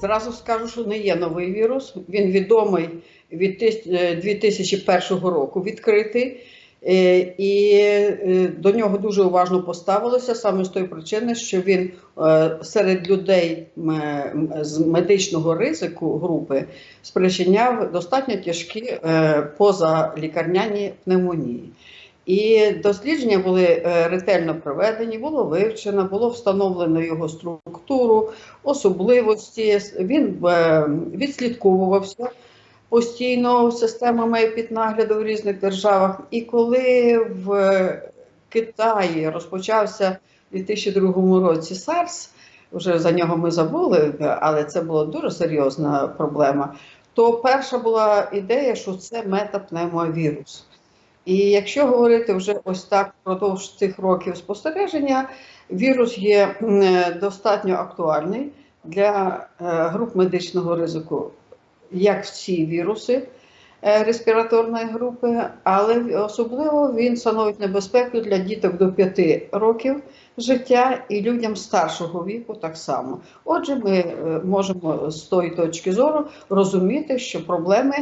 зразу скажу, що не є новий вірус. Він відомий від е, 2001 року відкритий. Е, І е, до нього дуже уважно поставилося саме з тої причини, що він е, серед людей з медичного ризику групи спричиняв достатньо тяжкі е, позалікарняні пневмонії. І дослідження були е, ретельно проведені, було вивчено, було встановлено його структуру, особливості. Він е, відслідковувався постійно системами піднагляду в різних державах. І коли в Китаї розпочався у 2002 році SARS, вже за нього ми забули, але це була дуже серйозна проблема. То перша була ідея, що це метапневмовірус. І якщо говорити вже ось так впродовж цих років спостереження, вірус є достатньо актуальний для е, груп медичного ризику, як всі віруси е, респіраторної групи, але особливо він становить небезпеку для діток до 5 років життя і людям старшого віку так само. Отже, ми е, можемо з тої точки зору розуміти, що проблеми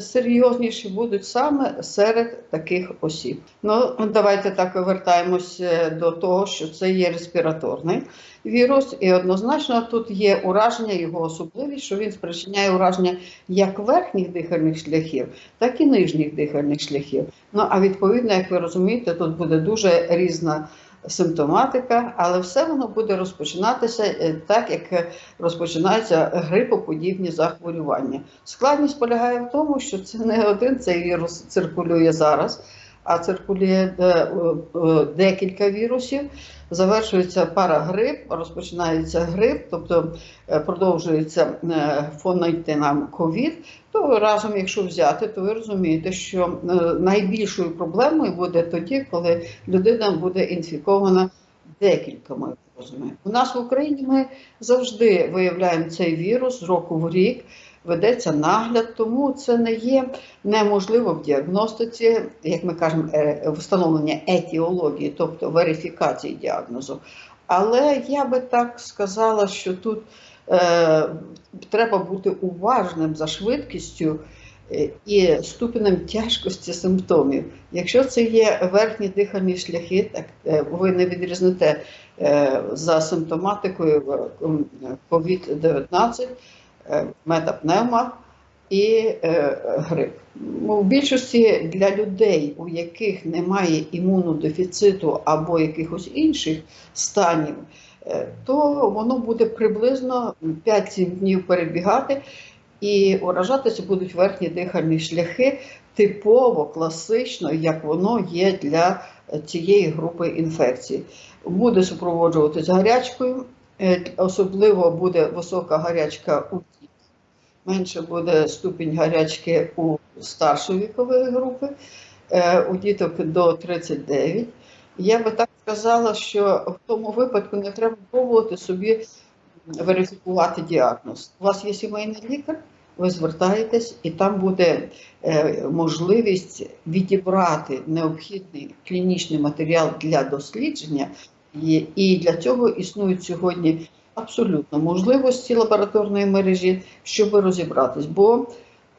серйозніші будуть саме серед таких осіб. Ну, давайте так вертаємося до того, що це є респіраторний вірус, і однозначно тут є ураження, його особливість, що він спричиняє ураження як верхніх дихальних шляхів, так і нижніх дихальних шляхів. Ну а відповідно, як ви розумієте, тут буде дуже різна симптоматика, але все воно буде розпочинатися е, так, як е, розпочинаються грипоподібні захворювання. Складність полягає в тому, що це не один цей вірус циркулює зараз, а циркулює е, е, декілька вірусів. Завершується парагрип, розпочинається грип, тобто е, продовжується фонойти нам ковід. То разом, якщо взяти, то ви розумієте, що найбільшою проблемою буде тоді, коли людина буде інфікована декількома вірусами. У нас в Україні ми завжди виявляємо цей вірус з року в рік. Ведеться нагляд, тому це не є неможливо в діагностиці, як ми кажемо, е, встановлення етіології, тобто верифікації діагнозу. Але я би так сказала, що тут е, треба бути уважним за швидкістю е, і ступенем тяжкості симптомів. Якщо це є верхні дихальні шляхи, так е, ви не відрізнете е, за симптоматикою COVID-19, е, метапневма і е, грип. Ну, В більшості для людей, у яких немає імунодефіциту або якихось інших станів, е, то воно буде приблизно 5-7 днів перебігати, і уражатися будуть верхні дихальні шляхи типово, класично, як воно є для цієї групи інфекцій. Буде супроводжуватись гарячкою, е, особливо буде висока гарячка у дітей. Менше буде ступінь гарячки у старшої вікової групи, е, у діток до 39. Я би так сказала, що в тому випадку не треба пробувати собі верифікувати діагноз. У вас є сімейний лікар, ви звертаєтесь, і там буде е, можливість відібрати необхідний клінічний матеріал для дослідження, і, і для цього існують сьогодні абсолютно можливості лабораторної мережі, щоб розібратись. Бо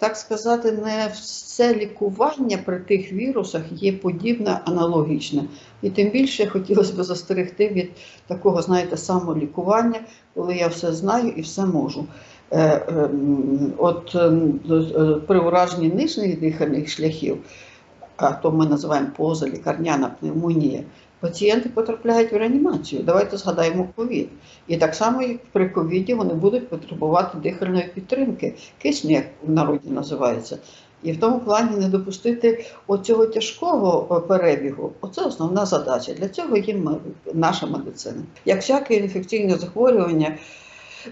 так сказати, не все лікування при тих вірусах є подібне, аналогічне. І тим більше хотілося б застерегти від такого, знаєте, самолікування, коли я все знаю і все можу. Е, ем, От е, при ураженні нижніх дихальних шляхів, а то ми називаємо позалікарняна пневмонія, пацієнти потрапляють в реанімацію. Давайте згадаємо ковід. І так само, як при ковіді, вони будуть потребувати дихальної підтримки, кисню, як в народі називається. І в тому плані не допустити оцього тяжкого е, перебігу. Оце основна задача. Для цього є наша медицина. Як всяке інфекційне захворювання,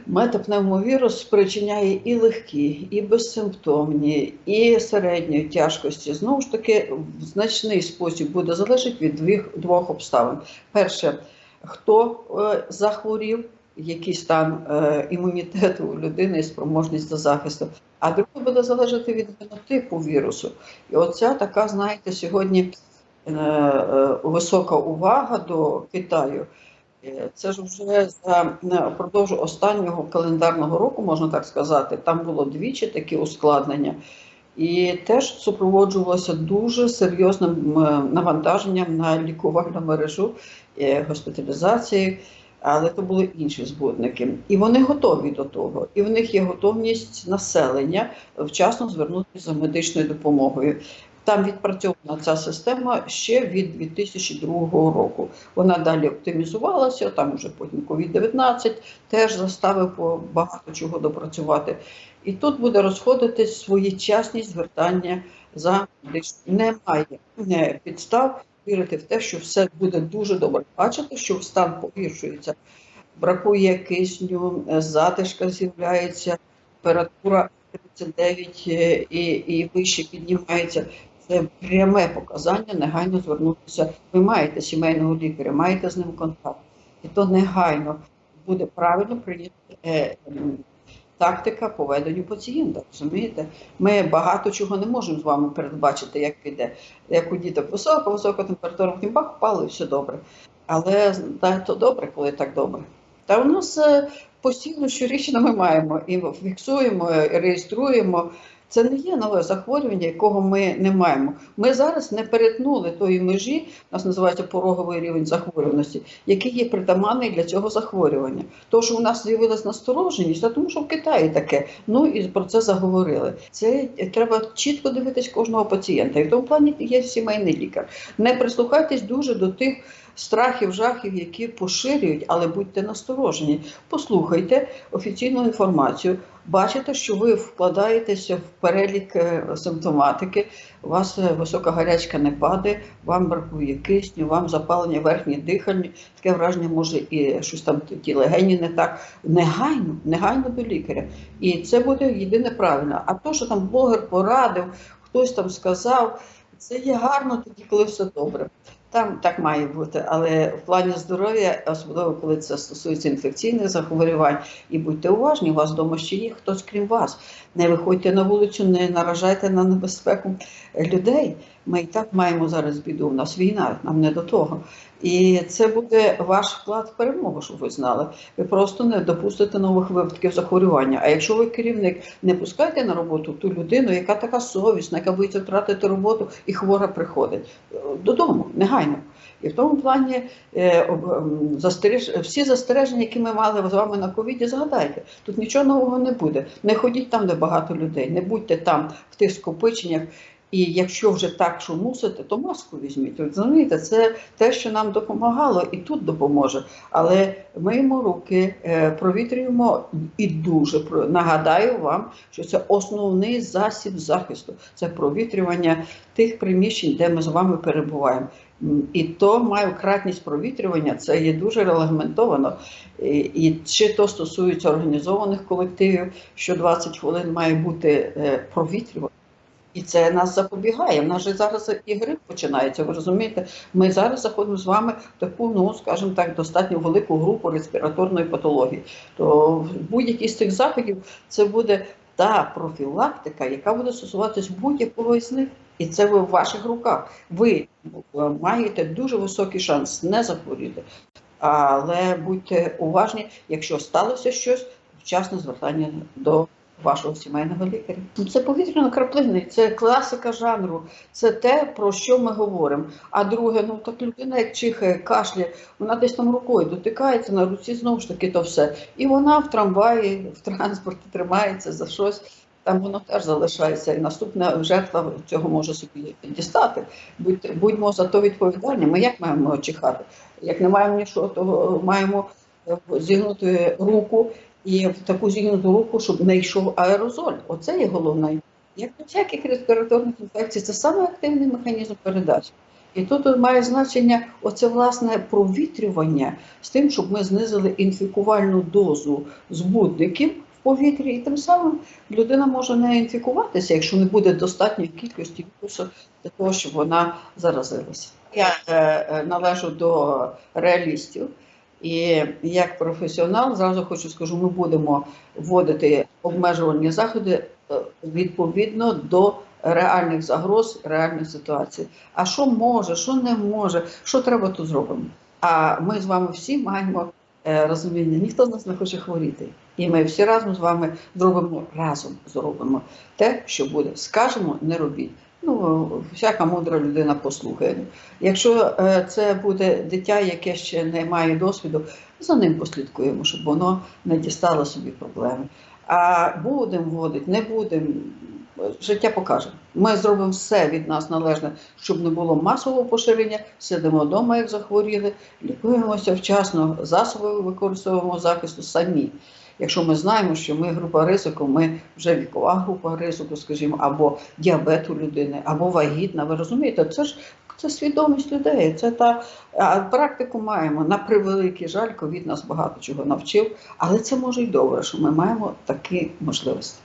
метапневмовірус спричиняє і легкі, і безсимптомні, і середньої тяжкості. Знову ж таки, в значний спосіб буде залежати від двох, двох обставин. Перше, хто е, захворів, який стан е, імунітету у людини і спроможність до захисту. А друге буде залежати від генотипу вірусу. І оця така, знаєте, сьогодні е, е, висока увага до Китаю. Це ж вже е, впродовж останнього календарного року, можна так сказати, там було двічі такі ускладнення, і теж супроводжувалося дуже серйозним навантаженням на лікувальну мережу е, госпіталізації, але то були інші збудники. І вони готові до того, і в них є готовність населення вчасно звернутися за медичною допомогою. Там відпрацьована ця система ще від 2002 року. Вона далі оптимізувалася, там вже потім COVID-19 теж заставив багато чого допрацювати. І тут буде розходитись своєчасність звертання за медичною. Немає підстав вірити в те, що все буде дуже добре. Бачите, що стан погіршується, бракує кисню, затишка з'являється, температура 39 е, і, і вище піднімається. Це пряме показання негайно звернутися. Ви маєте сімейного лікаря, маєте з ним контакт, і то негайно буде правильно прийняти е, тактика по веденню пацієнта. Розумієте? Ми багато чого не можемо з вами передбачити, як піде. Як у діток висока, висока температура, потім бах, впало і все добре. Але та, то добре, коли так добре. Та у нас е, постійно щорічно ми маємо і фіксуємо, і реєструємо. Це не є нове захворювання, якого ми не маємо. Ми зараз не перетнули тої межі, нас називається пороговий рівень захворюваності, який є притаманний для цього захворювання. То, що у нас з'явилась настороженість, а тому що в Китаї таке. Ну і про це заговорили. Це треба чітко дивитись кожного пацієнта. І в тому плані є сімейний лікар. Не прислухайтесь дуже до тих. Страхів, жахів, які поширюють, але будьте насторожені. Послухайте офіційну інформацію. Бачите, що ви вкладаєтеся в перелік е, симптоматики, у вас е, висока гарячка не падає, вам бракує кисню, вам запалення верхніх дихальні, таке враження може і щось там ті легені не так. Негайно, негайно до лікаря. І це буде єдине правильно. А то, що там блогер порадив, хтось там сказав, це є гарно тоді, коли все добре. Там так має бути, але в плані здоров'я, особливо коли це стосується інфекційних захворювань, і будьте уважні, у вас вдома ще є хтось крім вас. Не виходьте на вулицю, не наражайте на небезпеку людей. Ми і так маємо зараз біду. У нас війна, нам не до того. І це буде ваш вклад в перемогу, щоб ви знали. Ви просто не допустите нових випадків захворювання. А якщо ви керівник, не пускайте на роботу ту людину, яка така совісна, яка боїться втратити роботу, і хвора приходить додому, негайно. І в тому плані е, застереж... всі застереження, які ми мали з вами на ковіді, згадайте, тут нічого нового не буде. Не ходіть там, де багато людей, не будьте там в тих скопиченнях. І якщо вже так, що мусите, то маску візьміть. Ви Розумієте, це те, що нам допомагало, і тут допоможе. Але миємо руки, е, провітрюємо і дуже нагадаю вам, що це основний засіб захисту. Це провітрювання тих приміщень, де ми з вами перебуваємо. І то має кратність провітрювання, це є дуже регламентовано. І, і чи то стосується організованих колективів, що 20 хвилин має бути е, провітрювання. І це нас запобігає. У нас же зараз і грип починається. Ви розумієте? Ми зараз заходимо з вами в таку, ну скажімо так, достатньо велику групу респіраторної патології. То будь-який з цих заходів це буде та профілактика, яка буде стосуватись будь-якого із них. І це ви в ваших руках. Ви е, маєте дуже високий шанс не захворіти. Але будьте уважні, якщо сталося щось, вчасне звертання до вашого сімейного лікаря. Ну, Це повітряно-краплинний, це класика жанру, це те, про що ми говоримо. А друге, ну так людина, як чихає, кашляє, вона десь там рукою дотикається на руці, знову ж таки, то все. І вона в трамваї, в транспорті тримається за щось. Там воно теж залишається, і наступна жертва цього може собі дістати. Будь, будьмо за то відповідальні. Ми як маємо чихати? Як не маємо нічого, то маємо е, зігнути руку і в таку зігнуту руку, щоб не йшов аерозоль. Оце є головне. Як до всяких респіраторних інфекцій, це саме активний механізм передачі. І тут має значення оце власне провітрювання з тим, щоб ми знизили інфікувальну дозу збудників в повітрі, і тим самим людина може не інфікуватися, якщо не буде достатньої кількості вірусу для того, щоб вона заразилася. Я е, е, належу до реалістів. І як професіонал зразу хочу скажу, ми будемо вводити обмежувальні заходи е, відповідно до реальних загроз, реальних ситуацій. А що може, що не може, що треба, то зробимо. А ми з вами всі маємо е, розуміння, ніхто з нас не хоче хворіти. І ми всі разом з вами зробимо разом зробимо те, що буде. Скажемо, не робіть. Ну, всяка мудра людина послухає. Якщо е, це буде дитя, яке ще не має досвіду, за ним послідкуємо, щоб воно не дістало собі проблеми. А будемо вводити, не будемо. Життя покаже. Ми зробимо все від нас належне, щоб не було масового поширення. Сидимо вдома, як захворіли, лікуємося вчасно, засоби використовуємо захисту самі. Якщо ми знаємо, що ми група ризику, ми вже вікова група ризику, скажімо, або діабет у людини, або вагітна. Ви розумієте, це ж це свідомість людей. Це та а практику маємо. На превеликий жаль, ковід нас багато чого навчив, але це може й добре, що ми маємо такі можливості.